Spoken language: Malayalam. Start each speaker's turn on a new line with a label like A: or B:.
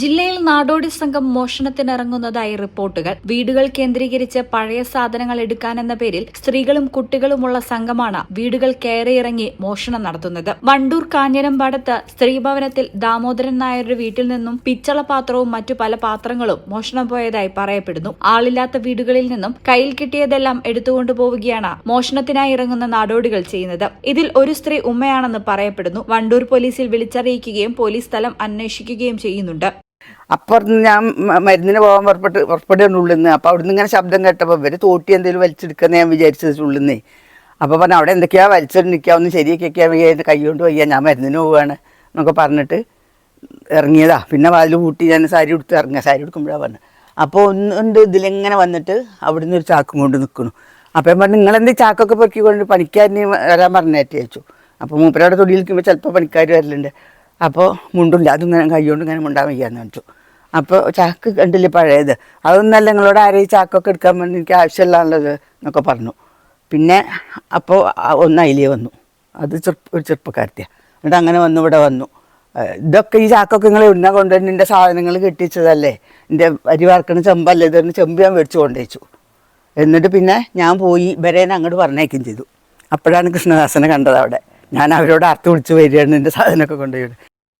A: ജില്ലയിൽ നാടോടി സംഘം മോഷണത്തിനിറങ്ങുന്നതായി റിപ്പോർട്ടുകൾ. വീടുകൾ കേന്ദ്രീകരിച്ച് പഴയ സാധനങ്ങൾ എടുക്കാനെന്ന പേരിൽ സ്ത്രീകളും കുട്ടികളുമുള്ള സംഘമാണ് വീടുകൾ കയറിയിറങ്ങി മോഷണം നടത്തുന്നത്. വണ്ടൂർ കാഞ്ഞിരമ്പാടത്ത് സ്ത്രീഭവനത്തിൽ ദാമോദരൻ നായരുടെ വീട്ടിൽ നിന്നും പിച്ചള പാത്രവും മറ്റു പല പാത്രങ്ങളും മോഷണം പോയതായി പറയപ്പെടുന്നു. ആളില്ലാത്ത വീടുകളിൽ നിന്നും കയ്യിൽ കിട്ടിയതെല്ലാം എടുത്തുകൊണ്ടു പോവുകയാണ് മോഷണത്തിനായി ഇറങ്ങുന്ന നാടോടികൾ ചെയ്യുന്നത്. ഇതിൽ ഒരു സ്ത്രീ ഉമ്മയാണെന്ന് പറയപ്പെടുന്നു. വണ്ടൂർ പോലീസിൽ വിളിച്ചറിയിക്കുകയും പോലീസ് സ്ഥലം അന്വേഷിക്കുകയും ചെയ്യുന്നുണ്ട്.
B: അപ്പുറത്ത് ഞാൻ മരുന്നിന് പോകാൻ പുറപ്പെട്ട് പുറപ്പെടുകയാണ് ഉള്ളിന്ന്. അപ്പോൾ അവിടുന്ന് ഇങ്ങനെ ശബ്ദം കേട്ടപ്പോൾ ഇവർ തോട്ടി എന്തെങ്കിലും വലിച്ചെടുക്കുന്ന ഞാൻ വിചാരിച്ചത് ഉള്ളിന്ന്. അപ്പോൾ പറഞ്ഞു അവിടെ എന്തൊക്കെയാ വലിച്ചെടുക്കുക ഒന്ന് ശരിയൊക്കെയാ വയ്യ എന്റെ കൈ കൊണ്ട് വയ്യ ഞാൻ മരുന്നിന് പോവുകയാണ് എന്നൊക്കെ പറഞ്ഞിട്ട് ഇറങ്ങിയതാ. പിന്നെ വാതിൽ കൂട്ടി ഞാൻ സാരി ഉടുത്ത് ഇറങ്ങുക സാരി ഉടുക്കുമ്പോഴാണ് പറഞ്ഞത് അപ്പോൾ ഒന്നുണ്ട് ഇതിലിങ്ങനെ വന്നിട്ട് അവിടുന്ന് ഒരു ചാക്കും കൊണ്ട് നിൽക്കുന്നു അപ്പോൾ ഞാൻ പറഞ്ഞു നിങ്ങളെന്ത് ചാക്കൊക്കെ പൊക്കിക്കൊണ്ട് പണിക്കാരന് വരാൻ പറഞ്ഞേറ്റ്? ചോദിച്ചു. അപ്പോൾ മൂപ്പരവിടെ തൊടിയിൽ നിൽക്കുമ്പോൾ ചിലപ്പോൾ പണിക്കാർ വരലുണ്ട്. അപ്പോൾ മുണ്ടില്ല അതിങ്ങനെ കൈകൊണ്ട് ഇങ്ങനെ മുണ്ടാൻ വയ്യാന്ന് വെച്ചു. അപ്പോൾ ചാക്ക് കണ്ടില്ലേ പഴയത്? അതൊന്നല്ല നിങ്ങളോട് ആരെയും ചാക്കൊക്കെ എടുക്കാൻ വേണ്ടി എനിക്ക് ആവശ്യമുള്ളതാണുള്ളത് എന്നൊക്കെ പറഞ്ഞു. പിന്നെ അപ്പോൾ ഒന്ന് അതിലേ വന്നു. അത് ചെറുപ്പ ഒരു ചെറുപ്പക്കാരത്തിയാണ് എന്നിട്ട് അങ്ങനെ വന്നു ഇവിടെ വന്നു. ഇതൊക്കെ ഈ ചാക്കൊക്കെ നിങ്ങൾ എവിടുന്ന കൊണ്ടുവന്ന് എന്റെ സാധനങ്ങൾ കെട്ടിച്ചതല്ലേ? എന്റെ അരി വാർക്കണ ചെമ്പല്ലേ? ഇതൊന്ന് ചെമ്പ് ഞാൻ മേടിച്ചു കൊണ്ടുവച്ചു എന്നിട്ട് പിന്നെ ഞാൻ പോയി ഇവരേനെ അങ്ങോട്ട് പറഞ്ഞേക്കും ചെയ്തു. അപ്പോഴാണ് കൃഷ്ണദാസനെ കണ്ടത് അവിടെ. ഞാൻ അവരോട് അർത്ഥം വിളിച്ച് വരികയാണ് എന്റെ സാധനമൊക്കെ കൊണ്ടുപോയി